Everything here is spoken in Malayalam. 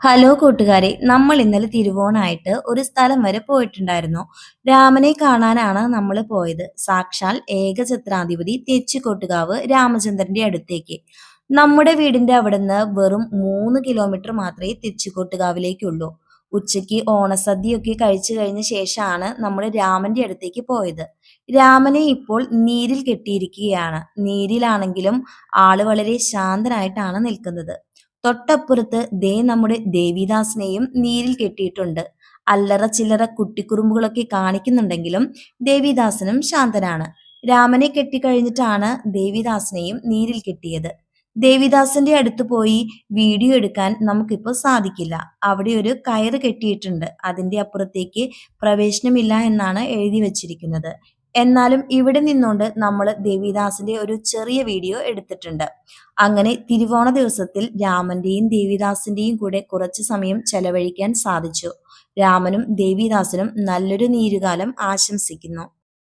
ഹലോ കൂട്ടുകാരെ നമ്മൾ ഇന്നലെ തിരുവോണായിട്ട് ഒരു സ്ഥലം വരെ പോയിട്ടുണ്ടായിരുന്നു. രാമനെ കാണാനാണ് നമ്മൾ പോയത്. സാക്ഷാൽ ഏകചത്രാധിപതി തെച്ചിക്കോട്ടുകാവ് രാമചന്ദ്രന്റെ അടുത്തേക്ക്. നമ്മുടെ വീടിന്റെ അവിടുന്ന് വെറും മൂന്ന് കിലോമീറ്റർ മാത്രമേ തെച്ചിക്കോട്ടുകാവിലേക്കുള്ളൂ. ഉച്ചയ്ക്ക് ഓണസദ്യയൊക്കെ കഴിച്ചു കഴിഞ്ഞ ശേഷമാണ് നമ്മൾ രാമന്റെ അടുത്തേക്ക് പോയത്. രാമനെ ഇപ്പോൾ നീരിൽ കെട്ടിയിരിക്കുകയാണ്. നീരിലാണെങ്കിലും ആൾ വളരെ ശാന്തനായിട്ടാണ് നിൽക്കുന്നത്. തൊട്ടപ്പുറത്ത് ദേ നമ്മുടെ ദേവിദാസിനെയും നീരിൽ കെട്ടിയിട്ടുണ്ട്. അല്ലറ ചില്ലറ കുട്ടിക്കുറുമ്പുകളൊക്കെ കാണിക്കുന്നുണ്ടെങ്കിലും ദേവിദാസനും ശാന്തനാണ്. രാമനെ കെട്ടിക്കഴിഞ്ഞിട്ടാണ് ദേവിദാസിനെയും നീരിൽ കെട്ടിയത്. ദേവിദാസിന്റെ അടുത്ത് പോയി വീഡിയോ എടുക്കാൻ നമുക്കിപ്പോൾ സാധിക്കില്ല. അവിടെ ഒരു കയറ് കെട്ടിയിട്ടുണ്ട്. അതിന്റെ അപ്പുറത്തേക്ക് പ്രവേശനമില്ല എന്നാണ് എഴുതി വച്ചിരിക്കുന്നത്. എന്നാലും ഇവിടെ നിന്നുകൊണ്ട് നമ്മൾ ദേവിദാസിന്റെ ഒരു ചെറിയ വീഡിയോ എടുത്തിട്ടുണ്ട്. അങ്ങനെ തിരുവോണ ദിവസത്തിൽ രാമന്റെയും ദേവിദാസിന്റെയും കൂടെ കുറച്ച് സമയം ചെലവഴിക്കാൻ സാധിച്ചു. രാമനും ദേവിദാസനും നല്ലൊരു നീരുകാലം ആശംസിക്കുന്നു.